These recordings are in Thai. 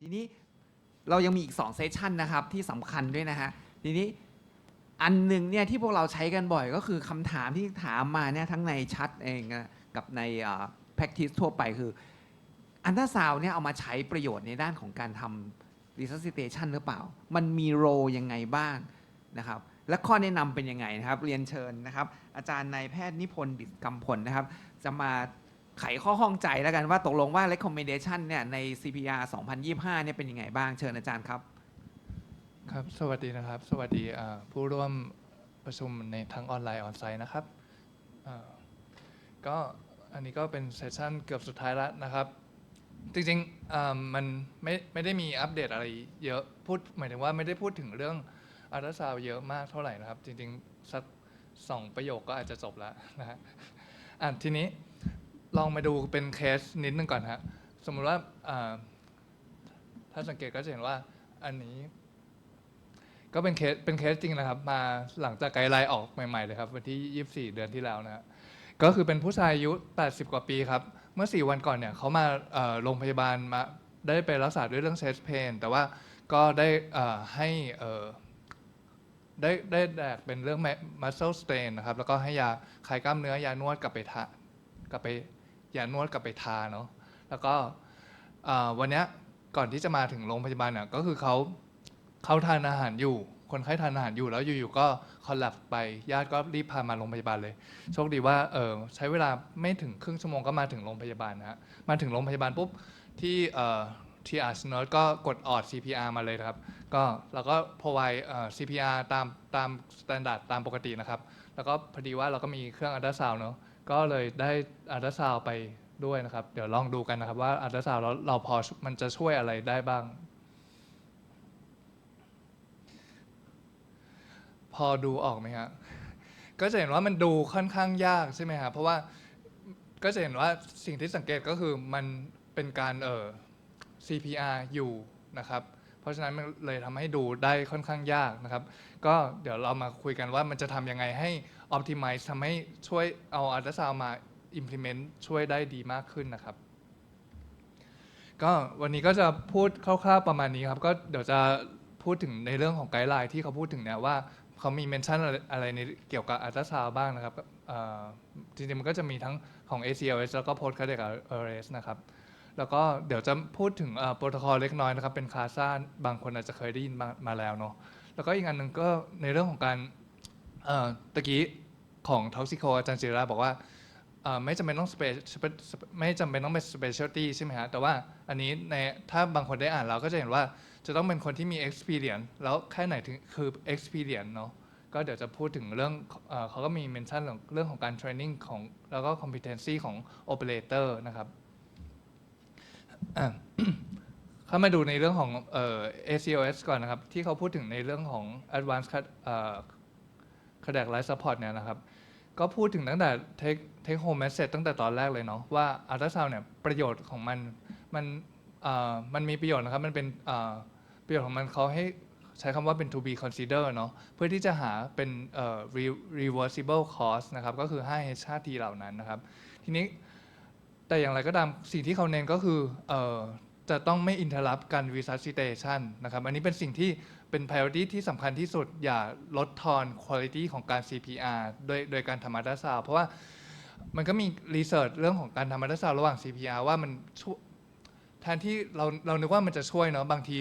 ทีนี้เรายังมีอีก2เซสชันนะครับที่สำคัญด้วยนะฮะทีนี้อันหนึ่งเนี่ยที่พวกเราใช้กันบ่อยก็คือคำถามที่ถามมาเนี่ยทั้งในชัดเองกับใน practice ทั่วไปคืออันตราซาวเนี่ยเอามาใช้ประโยชน์ในด้านของการทำ resuscitation หรือเปล่า มันมีโรยังไงบ้างนะครับและข้อแนะนำเป็นยังไงนะครับ เรียนเชิญนะครับ อาจารย์นายแพทย์นิพนธ์ดิษกำพลนะครับ จะมา ไขข้อข้องใจแล้วกันว่าตกลงว่า recommendation เนี่ยใน CPR 2025เนี่ยเป็นยังไงบ้างเชิญอาจารย์ครับ ครับ สวัสดีนะครับ สวัสดีอ่าผู้ร่วมประชุมในทั้งออนไลน์ออนไซต์นะครับอ่าก็อันนี้ก็เป็นเซสชันเกือบสุดท้ายแล้วนะครับ จริงๆอ่ามันไม่ไม่ได้มีอัปเดตอะไรเยอะพูดหมายถึงว่าไม่ได้พูดถึงเรื่องอัลตราซาวเยอะมากเท่าไหร่นะครับ จริงๆสักสองประโยคก็อาจจะจบแล้วนะฮะอะทีนี้ ลองมาดูเป็นเคสนิดนึงก่อนฮะสมมุติว่าถ้าสังเกตก็จะเห็นว่าอันนี้ ก็เป็นเคสเป็นเคสจริงนะครับ มาหลังจากไกด์ไลน์ออกใหม่ๆเลยครับ วันที่ 24 เดือนที่แล้วนะก็คือเป็นผู้ชายอายุ 80 กว่าปีครับ เมื่อ 4 วันก่อนเนี่ยเขามาโรงพยาบาลมาได้ไปรักษาด้วยเรื่องเชสเพนแต่ว่าก็ได้ให้ได้ได้แดกเป็นเรื่อง muscle strain นะครับ แล้วก็ให้ยาคลายกล้ามเนื้อยานวดกลับไปทากลับไป ยานวดกลับไปทาเนาะแล้วก็วันนี้ก่อนที่จะมาถึงโรงพยาบาลเนี่ยก็คือเขาเขาทานอาหารอยู่ คนไข้ทานอาหารอยู่แล้วอยู่ๆก็คอลลับไปญาติก็รีบพามาโรงพยาบาลเลย โชคดีว่าเออใช้เวลาไม่ถึงครึ่งชั่วโมงก็มาถึงโรงพยาบาลนะฮะมาถึงโรงพยาบาลปุ๊บที่เอ่อทีอาร์สเนร์ก็กดออด CPR มาเลยครับ ก็เราก็ provide เอ่อ CPR ตามตามสแตนดาร์ดตามปกตินะครับ แล้วก็พอดีว่าเราก็มีเครื่องอัลตราซาวน์เนาะ ก็เลยได้อัลตราซาวไปด้วยนะครับ เดี๋ยวลองดูกันนะครับว่าอัลตราซาวน์แล้วเราพอมันจะช่วยอะไรได้บ้าง พอดูออกไหมฮะก็จะเห็นว่ามันดูค่อนข้างยากใช่ไหมครับเพราะว่าก็จะเห็นว่าสิ่งที่สังเกตก็คือมันเป็นการเอ่อ CPR อยู่นะครับเพราะฉะนั้นมันเลยทำให้ดูได้ค่อนข้างยากนะครับ ก็เดี๋ยวเรามาคุยกันว่ามันจะทำยังไงให้ optimize ทำให้ช่วยเอาอัลตราซาวมา implement ช่วยได้ดีมากขึ้นนะครับ ก็วันนี้ก็จะพูดคร่าวๆประมาณนี้ครับ ก็เดี๋ยวจะพูดถึงในเรื่องของไกด์ไลน์ที่เขาพูดถึงเนี่ยว่าเขามีเมนชั่นอะไรในเกี่ยวกับอัลตราซาวบ้างนะครับจริงๆมันก็จะมีทั้งของ ACLS แล้วก็ Post Cardiac Arrest นะครับ แล้วก็เดี๋ยวจะพูดถึงโปรโตคอลเล็กน้อยนะครับ เป็นคาซ่าบางคนอาจจะเคยได้ยินมามาแล้วเนาะ แล้วก็อีกอันหนึ่งก็ในเรื่องของการตะกี้ ของท็อกซิโคอาจารย์จิราบอกว่าไม่จำเป็นต้อง spe- spe- spe- ไม่จำเป็นต้องเป็น specialty ใช่ไหมฮะ แต่ว่าอันนี้ในถ้าบางคนได้อ่านเราก็จะเห็นว่าจะต้องเป็นคนที่มี experience แล้วแค่ไหนถึงคือ experience เนาะก็เดี๋ยวจะพูดถึงเรื่องเออเขาก็มีเมนชั่นเรื่องของการ training ของแล้วก็ competency ของ operator นะครับอะ เข้ามาดูในเรื่องของเอ่อ ACOS ก่อนนะครับ ที่เขาพูดถึงในเรื่องของ advanced Card- เอ่อ cardiac life support เนี่ยนะครับ ก็พูดถึงตั้งแต่ take take home message ตั้งแต่ตอนแรกเลยเนาะว่า ultrasound เนี่ยประโยชน์ของมันมันเอ่อมันมีประโยชน์นะครับ มันเป็นเอ่อประโยชน์ของมันเขาให้ใช้คำว่าเป็น to be consider เนาะเพื่อที่จะหาเป็นเอ่อ Reversible cause นะครับ ก็คือ 5H 5T เหล่านั้นนะครับ ทีนี้แต่อย่างไรก็ตามสิ่งที่เขาเน้นก็คือเอ่อ จะต้องไม่ interrupt การ resuscitation นะครับอันนี้เป็นสิ่งที่เป็น priority ที่สำคัญที่สุดอย่าลดทอน quality ของการ CPR โดยโดยการทำอัลตราซาวเพราะว่ามันก็มีรีเสิร์ชเรื่องของการทำอัลตราซาวระหว่าง CPR ว่ามันช่วยแทนที่เราเรานึกว่ามันจะช่วยเนาะบางที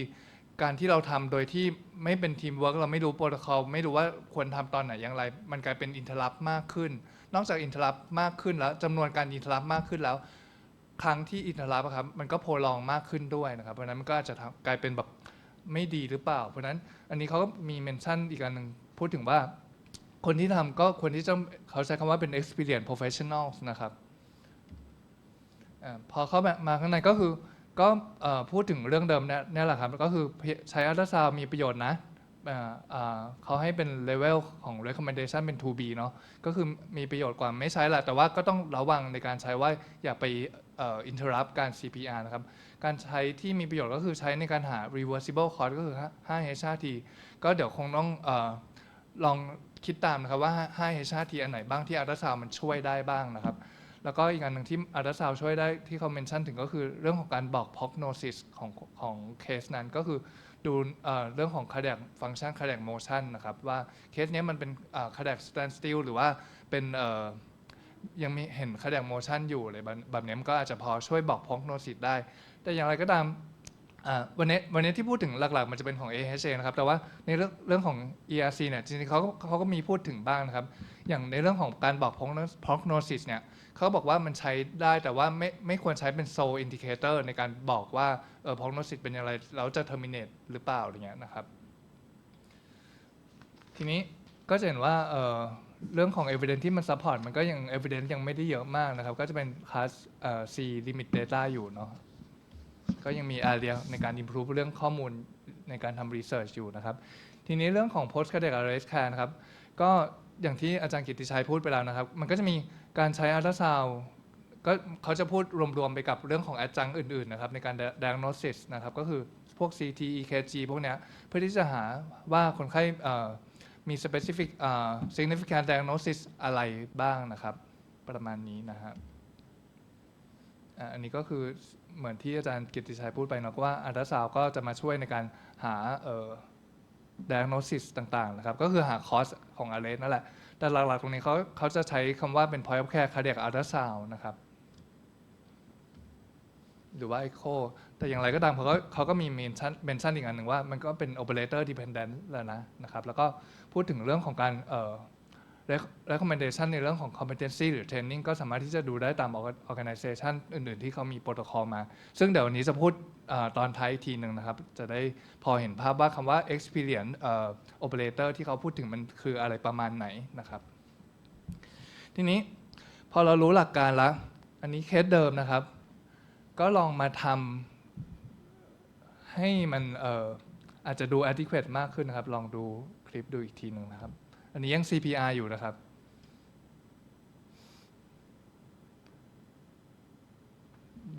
การที่เราทำโดยที่ไม่เป็นทีมเวิร์กเราไม่รู้โปรโตคอลไม่รู้ว่าควรทำตอนไหนอย่างไร มันกลายเป็นอินเทอร์รับมากขึ้น นอกจากอินเทอร์รับมากขึ้นแล้วจำนวนการอินเทอร์รับมากขึ้นแล้ว ครั้งที่อินทร์รับอะครับมันก็โพลองมากขึ้นด้วยนะครับ เพราะฉะนั้นมันก็อาจจะทำกลายเป็นแบบไม่ดีหรือเปล่า เพราะฉะนั้นอันนี้เขาก็มีเมนชั่นอีกอันหนึ่งพูดถึงว่า คนที่ทำก็ควรที่จะเขาใช้คำว่าเป็น experience professionals นะครับอาพอเข้ามาข้างในก็คือก็เอ่อพูดถึงเรื่องเดิมเนี่ยเนี่ยแหละครับก็คือใช้อัลตราซาวมีประโยชน์นะอ่าอ่าเขาให้เป็นเลเวลของ recommendation เป็น 2B เนาะก็คือมีประโยชน์กว่าไม่ใช้แหละแต่ว่าก็ต้องระวังในการใช้ว่าอย่าไป เอ่อ interrupt การ CPR นะครับ การใช้ที่มีประโยชน์ก็คือใช้ในการหา reversible cause ก็คือ 5H 5T ก็เดี๋ยวคงต้องเออลองคิดตามนะครับว่า 5H 5T อันไหนบ้างที่อัลตราซาวมันช่วยได้บ้างนะครับ แล้วก็อีกอันหนึ่งที่อัลตราซาวช่วยได้ที่เขาเมนชั่นถึงก็คือเรื่องของการบอก prognosis ของของเคสนั้นก็คือดูเอ่อเรื่องของ cardiac function cardiac motion นะครับว่าเคสนี้มันเป็นเอ่อ cardiac standstill หรือว่าเป็น ยังมีเห็น cardiac motion อยู่อะไรแบบแบบนี้มันก็อาจจะพอช่วยบอก prognosis ได้ แต่อย่างไรก็ตามวันนี้วันนี้ที่พูดถึงหลักๆ มันจะเป็นของ AHA นะครับ แต่ว่าในเรื่องเรื่องของ ERC เนี่ยจริงๆเขาก็เขาก็มีพูดถึงบ้างนะครับ อย่างในเรื่องของการบอก prognosis เนี่ยเขาบอกว่ามันใช้ได้แต่ว่าไม่ไม่ควรใช้เป็น sole indicator ในการบอกว่าเออ prognosis เป็นอย่างไรแล้วจะ terminate หรือเปล่าอะไรเงี้ยนะครับ ทีนี้ก็จะเห็นว่าเออ เรื่องของ evidence ที่มัน support มันก็ยัง evidence ยังไม่ได้เยอะมากนะครับ ก็จะเป็น class C limit data อยู่เนาะก็ยังมี area ในการ improve เรื่องข้อมูลในการทำ research อยู่นะครับ ทีนี้เรื่องของ post cardiac arrest care นะครับ ก็อย่างที่อาจารย์กิติชัยพูดไปแล้วนะครับ มันก็จะมีการใช้อัลตราซาวก็เขาจะพูดรวมๆไปกับเรื่องของ adjunct อื่นๆนะครับในการ diagnosis นะครับ ก็คือพวก CT EKG พวกเนี้ยเพื่อที่จะหาว่าคนไข้ มี specific significant diagnosis อะไรบ้างนะครับ ประมาณนี้นะครับอะอันนี้ก็คือเหมือนที่อาจารย์กิติชัยพูดไปเนาะว่าอัลตราซาวก็จะมาช่วยในการหาเอ่อ diagnosis ต่างๆนะครับ ก็คือหา cause ของ arrest นั่นแหละ แต่หลักๆตรงนี้เขาเขาจะใช้คำว่าเป็น point of care cardiac ultrasound นะครับ หรือว่า echo แต่อย่างไรก็ตามเขาก็เขาก็มี mention mention อีกอันหนึ่งว่า มันก็เป็น operator dependent แล้วนะนะครับ แล้วก็พูดถึงเรื่องของการเอ่อ recommendation ในเรื่องของ competency หรือ training ก็สามารถที่จะดูได้ตาม organization อื่น ๆ ที่เขามีโปรโตคอลมา ซึ่งเดี๋ยววันนี้จะพูดอตอนท้ายอีกทีหนึ่งนะครับ จะได้พอเห็นภาพว่าคำว่า experience เอ่อ operator ที่เขาพูดถึงมันคืออะไรประมาณไหนนะครับ ทีนี้พอเรารู้หลักการแล้ว อันนี้เคสเดิมนะครับ ก็ลองมาทำให้มันเอ่ออาจจะดู adequate มากขึ้นนะครับ ลองดูคลิปดูอีกทีหนึ่งนะครับ อันนี้ยัง CPR อยู่นะครับ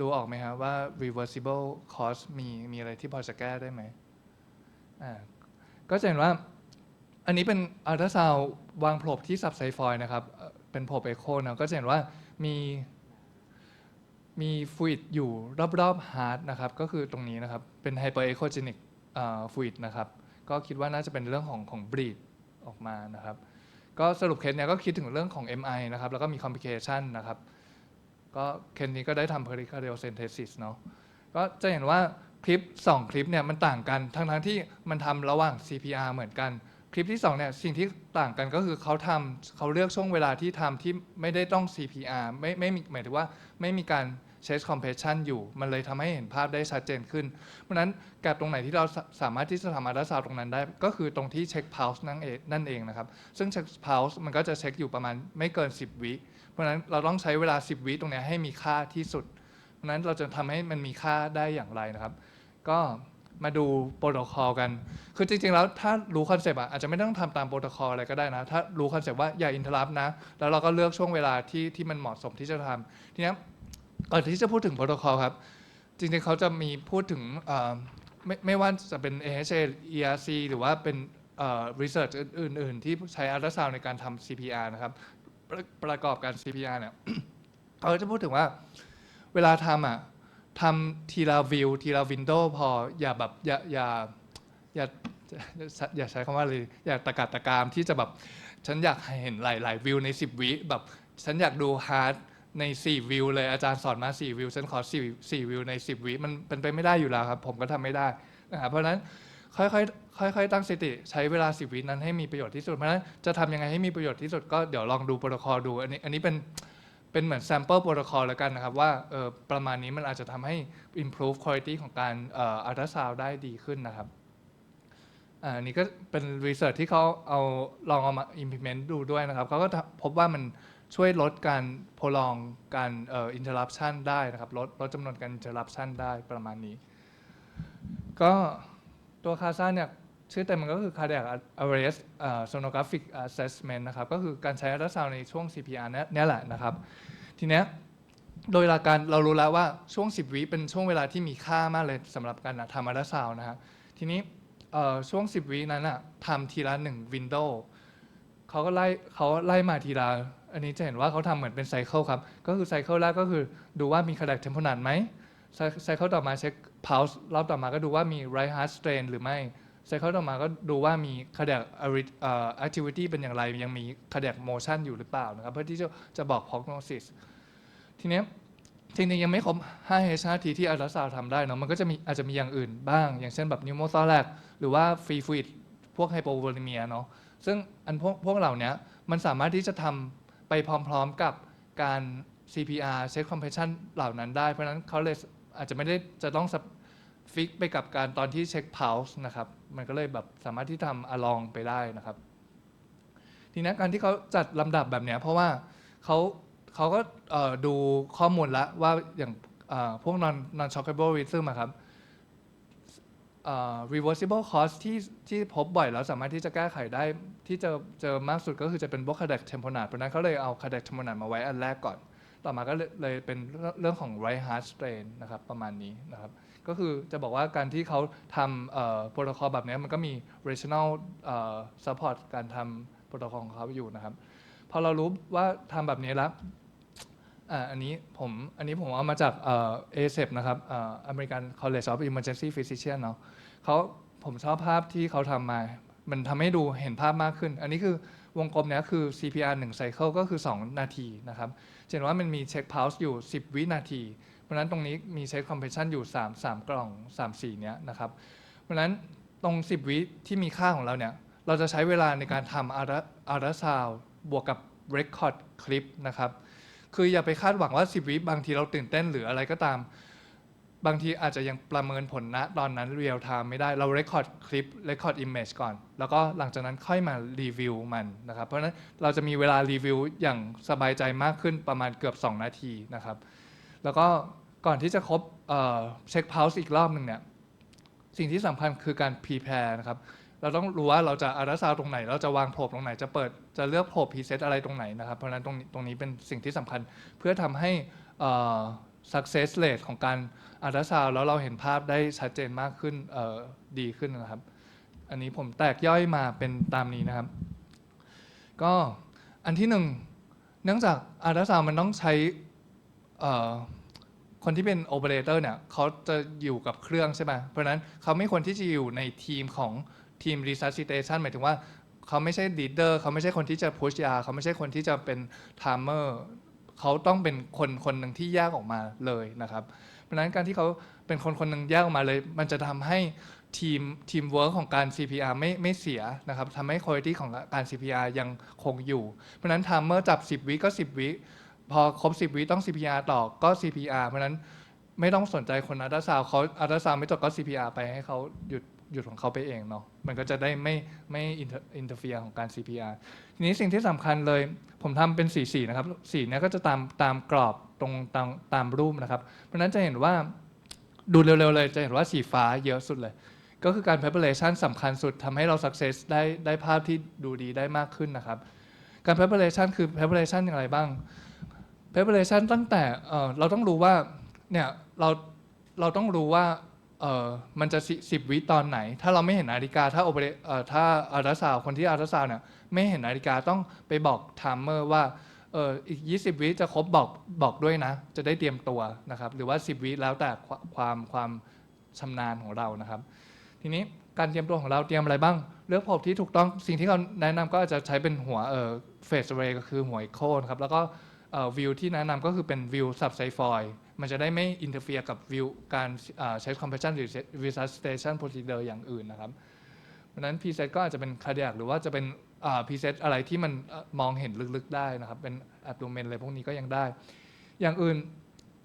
ดูออกไหมครับว่า reversible cause มีมีอะไรที่พอจะแก้ได้ไหมอ่าก็จะเห็นว่าอันนี้เป็นอัลตราซาววางโผลบที่สับไซฟอยนะครับเอ่อเป็นโผลบเอโคนะก็จะเห็นว่ามี มีฟลูอิดอยู่รอบๆฮาร์ดนะครับก็คือตรงนี้นะครับเป็นไฮเปอร์เอโคเจนิกฟลูอิดนะครับก็คิดว่าน่าจะเป็นเรื่องของของบรีดออกมานะครับก็สรุปเคสเนี้ยก็คิดถึงเรื่องของ MI นะครับแล้วก็มี complication นะครับก็เคสนี้ก็ได้ทำ pericardiocentesis เนาะก็จะเห็นว่าคลิป 2 คลิปเนี่ยมันต่างกันทั้งทั้งๆที่มันทำระหว่าง CPR เหมือนกัน คลิปที่2เนี่ยสิ่งที่ต่างกันก็คือเขาทำเขาเลือกช่วงเวลาที่ทำที่ไม่ได้ต้อง CPR ไม่ไม่มีหมายถึงว่าไม่มีการ chest compression อยู่ มันเลยทำให้เห็นภาพได้ชัดเจนขึ้น เพราะนั้นแกลบตรงไหนที่เราสามารถที่จะทำอัลตราซาวตรงนั้นได้ ก็คือตรงที่เช็ค pulse นั่นเองนั่นเองนะครับ ซึ่งเช็ค pulse มันก็จะเช็คอยู่ประมาณไม่เกิน 10 วิ เพราะนั้นเราต้องใช้เวลา 10 วิตรงนี้ให้มีค่าที่สุด เพราะฉะนั้นเราจะทำให้มันมีค่าได้อย่างไรนะครับ ก็ มาดูโปรโตคอลกัน คือจริงๆ แล้วถ้ารู้คอนเซปต์อะอาจจะไม่ต้องทำตามโปรโตคอลอะไรก็ได้นะ ถ้ารู้คอนเซปต์ว่าอย่าอินเทอร์รับนะ แล้วเราก็เลือกช่วงเวลาที่ที่มันเหมาะสมที่จะทำทีนี้ก่อนที่จะพูดถึงโปรโตคอลครับ จริงๆ เขาจะมีพูดถึงไม่ไม่ว่าจะเป็น AHA ERC หรือว่าเป็นเอ่อ research อื่น ๆ ที่ใช้อัลตราซาวในการทำ CPR นะครับประประกอบการ CPR เนี่ยเขาจะพูดถึงว่าเวลาทำอะ ทำทีละวิวทีละวินโดว์พออย่าแบบอย่าอย่าอย่าอย่าใช้คำว่าเลยอย่าตะกัดตะกามที่จะแบบ ฉันอยากเห็นหลาย ๆ วิวใน 10 วิแบบ ฉันอยากดูฮาร์ดใน 4 วิวเลยอาจารย์สอนมา 4 วิว ฉันขอ 4 4วิวใน 10 วิมันเป็นไปไม่ได้อยู่แล้วครับ ผมก็ทำไม่ได้นะครับเพราะฉะนั้นค่อยๆค่อยๆตั้งสติ ใช้เวลา 10 วินั้นให้มีประโยชน์ที่สุดเพราะฉะนั้นจะทำยังไงให้มีประโยชน์ที่สุดก็เดี๋ยวลองดูโปรโตคอลดูอันนี้อันนี้เป็น เป็นเหมือน sample protocol แล้วกันนะครับ ว่าเออประมาณนี้มันอาจจะทำให้ improve quality ของการเอ่อ ultrasound ได้ดีขึ้นนะครับอ่าอันนี้ก็เป็น research ที่เขาเอาลองเอามา implement ดูด้วยนะครับเขาก็พบว่ามันช่วยลดการ prolong การเอ่อ interruption ได้นะครับลดลดจำนวนการ interruption ได้ประมาณนี้ ก็ตัวคาซ่าเนี่ย ชื่อเต็มมันก็คือ cardiac arrest sonographic assessment นะครับ ก็คือการใช้อัลตราซาวในช่วง CPR เนี่ยแหละนะครับ ทีเนี้ยโดยหลักการเรารู้แล้วว่าช่วง 10 วิเป็นช่วงเวลาที่มีค่ามากเลยสำหรับการทำอัลตราซาวนะฮะทีนี้ช่วง 10 วินั้นอะทำทีละ1วินโดว์เขาก็ไล่เขาไล่มาทีละอันนี้จะเห็นว่าเขาทำเหมือนเป็นไซเคิลครับ ก็คือไซเคิลแรกก็คือดูว่ามี cardiac tamponade ไหมไซไซเคิลต่อมาเช็ค pulse รอบต่อมาก็ดูว่ามี right heart strain หรือไม่ ไซเคิลต่อมาก็ดูว่ามี cardiac arrhyth- เอ่อ activity เป็นอย่างไร ยังมี cardiac motion อยู่หรือเปล่านะครับ เพื่อที่จะจะบอก prognosis ทีนี้จริงๆยังไม่ครบ 5H 5T ที่อัลตราซาวด์ทำได้เนาะมันก็จะมีอาจจะมีอย่างอื่นบ้าง อย่างเช่นแบบ pneumothorax หรือว่า free fluid พวก hypovolemia เนาะซึ่งอันพวกพวกเหล่านี้มันสามารถที่จะทำไปพร้อมๆกับการ CPR เช็ค compression เหล่านั้นได้ เพราะนั้นเขาเลยอาจจะไม่ได้จะต้อง ฟิกไปกับการตอนที่เช็ค pulse นะครับ มันก็เลยแบบสามารถที่ทำ along ไปได้นะครับ ทีนี้การที่เขาจัดลำดับแบบนี้เพราะว่าเขาเขาก็ดูข้อมูลแล้วว่าอย่างพวก non non shockable rhythm ครับ reversible cause ที่ที่พบบ่อยแล้วสามารถที่จะแก้ไขได้ที่เจอเจอมากสุดก็คือจะเป็นพวก cardiac tamponade เพราะนั้นเขาเลยเอา cardiac tamponade มาไว้อันแรกก่อน ต่อมาก็เลยเลยเป็นเรื่องของ right heart strain นะครับประมาณนี้นะครับ ก็คือจะบอกว่าการที่เขาทำโปรโตคอลแบบนี้มันก็มี rational support การทำโปรโตคอลของเขาอยู่นะครับ พอเรารู้ว่าทำแบบนี้แล้วอันนี้ผมอันนี้ผมเอามาจากเอ่อ ASEP นะครับอเอ่อ American College of Emergency Physician เนาะเขาผมชอบภาพที่เขาทำมา มันทำให้ดูเห็นภาพมากขึ้น อันนี้คือวงกลมเนี้ยคือ CPR 1 cycle ก็คือ 2 นาทีนะครับเห็นว่ามันมีเช็ค pulse อยู่ 10 วินาที ราะฉะนั้นตรงนี้มีเช็ค compression อยู่ 3 3 กล่อง 3 4 เนี้ยนะครับ เพราะฉะนั้นตรง 10 วิที่มีค่าของเราเนี่ย เราจะใช้เวลาในการทำอาร์อาร์ซาวบวกกับ record คลิปนะครับ คืออย่าไปคาดหวังว่า 10 วิบางทีเราตื่นเต้นหรืออะไรก็ตาม บางทีอาจจะยังประเมินผลณตอนนั้นเรียลไทม์ไม่ได้ เรา record คลิป record image ก่อน แล้วก็หลังจากนั้นค่อยมารีวิวมันนะครับ เพราะฉะนั้นเราจะมีเวลารีวิวอย่างสบายใจมากขึ้นประมาณเกือบ 2 นาทีนะครับ แล้วก็ ก่อนที่จะครบเช็ค pulse อีกรอบหนึ่งเนี่ยสิ่งที่สำคัญคือการ prepare นะครับเราต้องรู้ว่าเราจะอัลตราซาวตรงไหน เราจะวางโผล่ตรงไหนจะเปิดจะเลือกโผล่พรีเซตอะไรตรงไหนนะครับ เพราะฉะนั้นตรงนี้ตรงนี้เป็นสิ่งที่สำคัญเพื่อทำให้ success rate ของการอัลตราซาวแล้วเราเห็นภาพได้ชัดเจนมากขึ้นดีขึ้นนะครับ อันนี้ผมแตกย่อยมาเป็นตามนี้นะครับ ก็อันที่หนึ่งเนื่องจากอัลตราซาวมันต้องใช้ คนที่เป็นโอเปอเรเตอร์เนี่ยเขาจะอยู่กับเครื่องใช่ไหมเพราะนั้นเขาไม่ควรที่จะอยู่ในทีมของทีม resuscitation หมายถึงว่าเขาไม่ใช่ leader เขาไม่ใช่คนที่จะ push ยาเขาไม่ใช่คนที่จะเป็น timer เขาต้องเป็นคนคนหนึ่งที่แยกออกมาเลยนะครับ เพราะนั้นการที่เขาเป็นคนคนหนึ่งแยกออกมาเลย มันจะทำให้ทีมทีมเวิร์กของการ CPR ไม่ไม่เสียนะครับทำให้คุณภาพของการ CPR ยังคงอยู่ เพราะนั้น timer จับ 10 วิก็ 10 วิ พอครบ 10 วิต้อง CPR ต่อก็ CPR เพราะฉะนั้นไม่ต้องสนใจคนอัลตราซาวเขาอัลตราซาวไม่จบก็ CPR ไปให้เขาหยุดหยุดของเขาไปเองเนาะมันก็จะได้ไม่ไม่อินเตอร์เฟียของการ CPR ทีนี้สิ่งที่สำคัญเลยผมทำเป็นสีสีนะครับสีเนี้ยก็จะตามตามกรอบตรงตามตามรูปนะครับ เพราะฉะนั้นจะเห็นว่าดูเร็วๆเลยจะเห็นว่าสีฟ้าเยอะสุดเลย ก็คือการ preparation สำคัญสุดทำให้เรา success ได้ได้ภาพที่ดูดีได้มากขึ้นนะครับ การ preparation คือ preparation อย่างไรบ้าง preparation ตั้งแต่เเราต้องรู้ว่าเนี่ยเราเราต้องรู้ว่าเออมันจะสิบวิตอนไหน ถ้าเราไม่เห็นนาฬิกา ถ้าโอเปเรเออถ้าอัลตราซาวคนที่อัลตราซาวเนี่ยไม่เห็นนาฬิกาต้องไปบอกไทม์เมอร์ว่าเอออีก 20 วิจะครบบอกบอกด้วยนะ จะได้เตรียมตัวนะครับ หรือว่า 10 วิแล้วแต่ความความความชำนาญของเรานะครับ ทีนี้การเตรียมตัวของเราเตรียมอะไรบ้าง เลือกผมที่ถูกต้องสิ่งที่เขาแนะนำก็อาจจะใช้เป็นหัวเออเฟสเรย์ก็คือหัวโคนครับแล้วก็ วิวที่แนะนำก็คือเป็นวิวซับไซฟอยมันจะได้ไม่อินเทอร์เฟียกับวิวการเอ่อใช้คอมเพรสชันหรือ resuscitation procedure อย่างอื่นนะครับเพราะนั้น p ีเซตก็อาจจะเป็นคา r d i a c หรือว่าจะเป็น p ีเซตอะไรที่มันมองเห็นลึกๆได้นะครับ เป็น abdomen อะไรพวกนี้ก็ยังได้ อย่างอื่น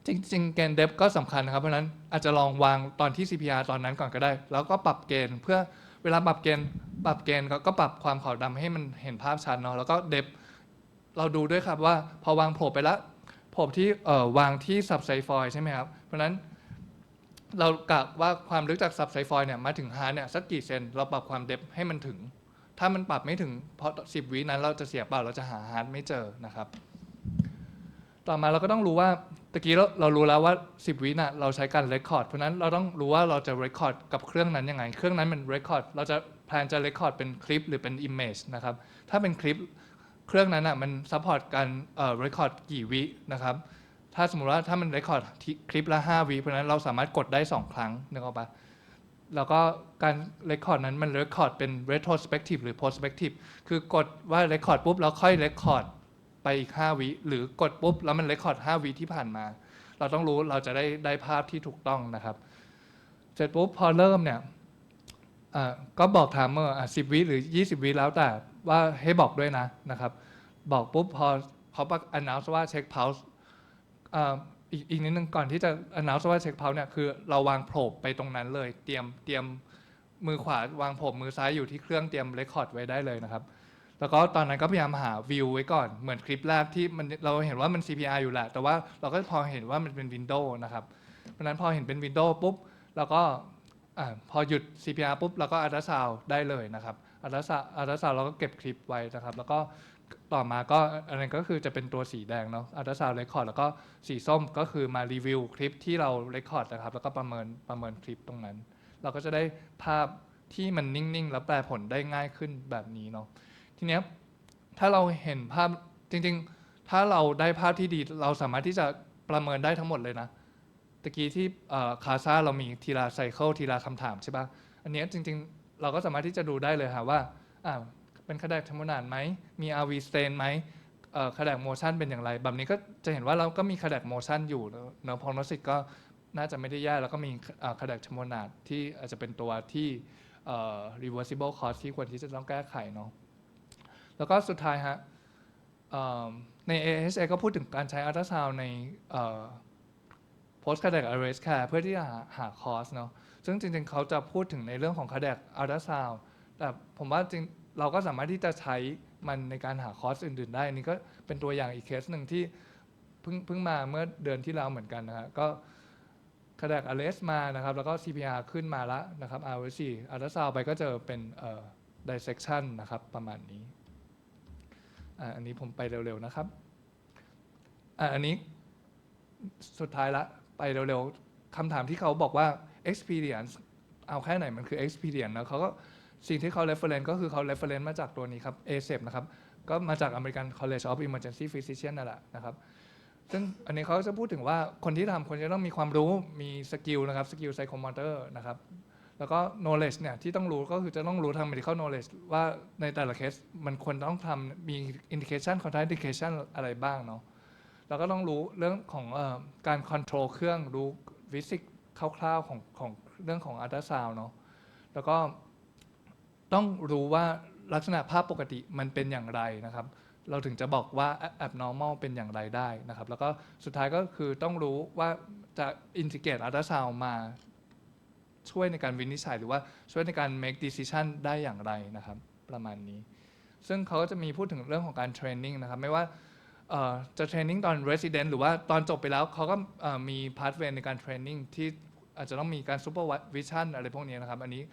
จริงๆ เกณฑ์เดฟก็สำคัญนะครับ เพราะนั้นอาจจะลองวางตอนที่ CPR ตอนนั้นก่อนก็ได้ แล้วก็ปรับเกณฑ์เพื่อเวลาปรับเกณฑ์ ปรับเกณฑ์ก็ปรับความขาวดำให้มันเห็นภาพชัดเนาะแล้วก็เดฟ เราดูด้วยครับว่าพอวางโผล่ไปแล้วโผล่ที่วางที่ซับไซฟอยใช่ไหมครับ เพราะฉะนั้นเรากะว่าความลึกจากซับไซฟอยเนี่ยมาถึงฮาร์ดเนี่ยสักกี่เซนเราปรับความเดฟให้มันถึง ถ้ามันปรับไม่ถึงเพราะสิบวินั้นเราจะเสียเปล่าเราจะหาฮาร์ดไม่เจอนะครับ ต่อมาเราก็ต้องรู้ว่าตะกี้เราเรารู้แล้วว่า 10 วิน่ะเราใช้การเรคคอร์ดเพราะฉะนั้นเราต้องรู้ว่าเราจะเรคคอร์ดกับเครื่องนั้นยังไง เครื่องนั้นมันเรคคอร์ดเราจะแพลนจะเรคคอร์ดเป็นคลิปหรือเป็นอิมเมจนะครับถ้าเป็นคลิป เครื่องนั้นอะมันซัพพอร์ตการเอ่อ record กี่วินะครับ ถ้าสมมติว่าถ้ามัน record ที่คลิปละ5วิเพราะฉะนั้นเราสามารถกดได้ 2 ครั้งนึกออกปะแล้วก็การ record นั้นมัน record เป็น retrospective หรือ prospective คือกดว่า record ปุ๊บแล้วค่อย record ไปอีก 5 วิหรือกดปุ๊บแล้วมัน record 5วิที่ผ่านมา เราต้องรู้เราจะได้ได้ภาพที่ถูกต้องนะครับ เสร็จปุ๊บพอเริ่มเนี่ยอ่าก็บอกไทม์เมอร์อะสิวิหรือ 20 วิแล้วแต่ ว่าให้บอกด้วยนะนะครับ บอกปุ๊บพอเขาประ announce ว่าเช็ค pulse อ่าอีกอีกนิดนึงก่อนที่จะ announce ว่าเช็ค pulse เนี่ยคือเราวางโผล่ไปตรงนั้นเลย เตรียมเตรียมมือขวาวางโผล่มือซ้ายอยู่ที่เครื่องเตรียม record ไว้ได้เลยนะครับ แล้วก็ตอนนั้นก็พยายามหาวิวไว้ก่อนเหมือนคลิปแรกที่มันเราเห็นว่ามัน CPR อยู่แหละ แต่ว่าเราก็พอเห็นว่ามันเป็น Windows นะครับเพราะนั้นพอเห็นเป็น Windows ปุ๊บเราก็อพอหยุด CPR ปุ๊บเราก็อัลตราซาวได้เลยนะครับ อัลตราซาวอัลตราซาวเราก็เก็บคลิปไว้นะครับ แล้วก็ต่อมาก็อันนั้นก็คือจะเป็นตัวสีแดงเนาะอัลตราซาวเรคคอร์ดแล้วก็สีส้มก็คือมารีวิวคลิปที่เราเรคคอร์ดนะครับ แล้วก็ประเมินประเมินคลิปตรงนั้น เราก็จะได้ภาพที่มันนิ่ง ๆ แล้วแปลผลได้ง่ายขึ้นแบบนี้เนาะทีเนี้ยถ้าเราเห็นภาพจริง ๆ ถ้าเราได้ภาพที่ดีเราสามารถที่จะประเมินได้ทั้งหมดเลยนะตะกี้ที่คาซาเรามีทีละไซเคิลทีละคำถามใช่ปะอันเนี้ยจริง ๆ เราก็สามารถที่จะดูได้เลยค่ะว่าเป็นขนาดธรรมนานไหม มี RV stain ไหมขนาดโมชันเป็นอย่างไร แบบนี้ก็จะเห็นว่าเราก็มีขนาดโมชันอยู่เนอะพอนสิตก็น่าจะไม่ได้แย่แล้วก็มีขนาดธรรมนานที่อาจจะเป็นตัวที่เอ่อ reversible cost ที่ควรที่จะต้องแก้ไขเนาะแล้วก็สุดท้ายฮะเอ่อใน AHA ก็พูดถึงการใช้อัลตราซาวในเอ่อ post cardiac arrest care เพื่อที่จะหาหาคอสเนาะ ซึ่งจริงๆ เขาจะพูดถึงในเรื่องของ cardiac ultrasound แต่ผมว่าจริงเราก็สามารถที่จะใช้มันในการหาคอสอื่นๆ ได้อันนี้ก็เป็นตัวอย่างอีกเคสหนึ่งที่เพิ่งเพิ่งมาเมื่อเดือนที่แล้วเหมือนกันนะฮะก็ cardiac arrest มานะครับ แล้วก็ CPR ขึ้นมาแล้วนะครับ RVC ultrasound ไปก็เจอเป็นเอ่อ dissection นะครับประมาณนี้อันนี้ผมไปเร็วๆนะครับอันนี้สุดท้ายละไปเร็วๆคำถามที่เขาบอกว่า experience เอาแค่ไหนมันคือ experience นะเขาก็สิ่งที่เขา reference ก็คือเขา reference มาจากตัวนี้ครับ ASEP นะครับก็มาจาก American College of Emergency Physician นั่นแหละนะครับ ซึ่งอันนี้เขาจะพูดถึงว่าคนที่ทำคนจะต้องมีความรู้มีสกิลนะครับสกิล psychomotor นะครับแล้วก็ knowledge เนี่ยที่ต้องรู้ก็คือจะต้องรู้ทาง medical knowledge ว่าในแต่ละเคสมันควรต้องทำมี indication contraindication อะไรบ้างเนาะเราก็ต้องรู้เรื่องของอการคอนโทรลเครื่องรู้ฟิสิก คร่าวๆของของเรื่องของอัลตราซาวเนาะแล้วก็ต้องรู้ว่าลักษณะภาพปกติมันเป็นอย่างไรนะครับ เราถึงจะบอกว่า abnormal เป็นอย่างไรได้นะครับ แล้วก็สุดท้ายก็คือต้องรู้ว่าจะอินทิเกตอัลตราซาวมาช่วยในการวินิจฉัยหรือว่าช่วยในการ make decision ได้อย่างไรนะครับ ประมาณนี้ ซึ่งเขาก็จะมีพูดถึงเรื่องของการเทรนนิ่งนะครับ ไม่ว่า จะเทรนนิ่งตอน resident หรือว่าตอนจบไปแล้วเขาก็มีพา t เว y ในการเทรนนิ่งที่อาจจะต้องมีการ supervision อะไรพวกนี้นะครับ อันนี้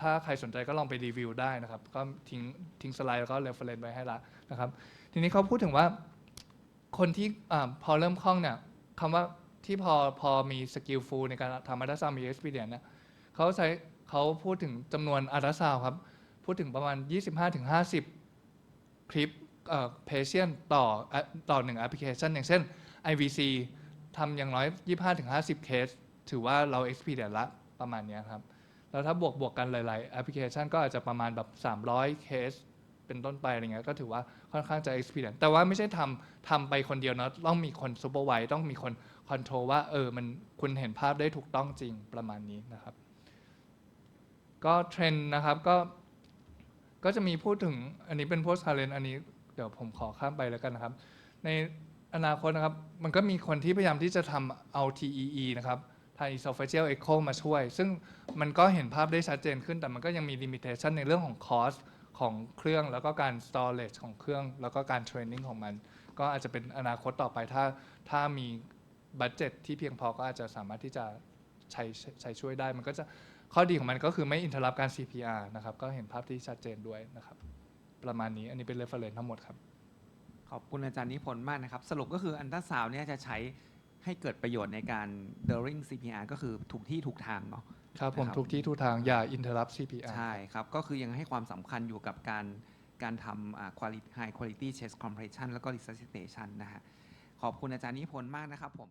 ถ้าใครสนใจก็ลองไปรีวิวได้นะครับ ก็ทิ้งทิ้งสไลด์แล้วก็ reference ไว้ให้ละนะครับ ทีนี้เขาพูดถึงว่าคนที่อพอเริ่มคล่องเนี่ยคำว่าที่พอพอมีสกิลฟูลในการทำอัลตราซาวมี experience เนี่ยเขาใช้เขาพูดถึงจำนวนอัลตราซาวครับ พูดถึงประมาณ 25-50 คลิป patient ต่อต่อหนึ่งแอปพลิเคชันอย่างเช่น IVC ทำอย่างน้อย 25-50 เคส ถือว่าเรา experience ละประมาณนี้ครับ แล้วถ้าบวกบวกกันหลาย ๆ แอปพลิเคชันก็อาจจะประมาณแบบ 300 เคส เป็นต้นไปอะไรเงี้ยก็ถือว่าค่อนข้างจะ experience แต่ว่าไม่ใช่ทำทำไปคนเดียวนะต้องมีคน supervise ต้องมีคน control ว่าเออมันคุณเห็นภาพได้ถูกต้องจริงประมาณนี้นะครับ ก็เทรนด์นะครับก็ก็จะมีพูดถึงอันนี้เป็น post talent อันนี้ เดี๋ยวผมขอข้ามไปแล้วกันนะครับ ในอนาคตนะครับ มันก็มีคนที่พยายามที่จะทำเอา TEE นะครับทาง esophageal echo มาช่วย ซึ่งมันก็เห็นภาพได้ชัดเจนขึ้น แต่มันก็ยังมี limitation ในเรื่องของ cost ของเครื่องแล้วก็การ storage ของเครื่อง แล้วก็การ training ของมัน ก็อาจจะเป็นอนาคตต่อไปถ้าถ้ามีบัตเจ็ตที่เพียงพอก็อาจจะสามารถที่จะใช้ใช้ช่วยได้ มันก็จะข้อดีของมันก็คือไม่อินเทอร์รับการ CPR นะครับ ก็เห็นภาพที่ชัดเจนด้วยนะครับ ประมาณนี้ อันนี้เป็น reference ทั้งหมดครับ ขอบคุณอาจารย์นิพนธ์มากนะครับ สรุปก็คืออันตราซาวเนี่ยจะใช้ให้เกิดประโยชน์ในการ during CPR ก็คือถูกที่ถูกทางเนาะครับผมนะครับทุกที่ทุกทางอย่าอินเทอร์รับ CPR ใช่ครับ ก็คือยังให้ความสำคัญอยู่กับการการทำอ่า quality high quality chest compression แล้วก็ resuscitation นะฮะขอบคุณอาจารย์นิพนธ์มากนะครับผม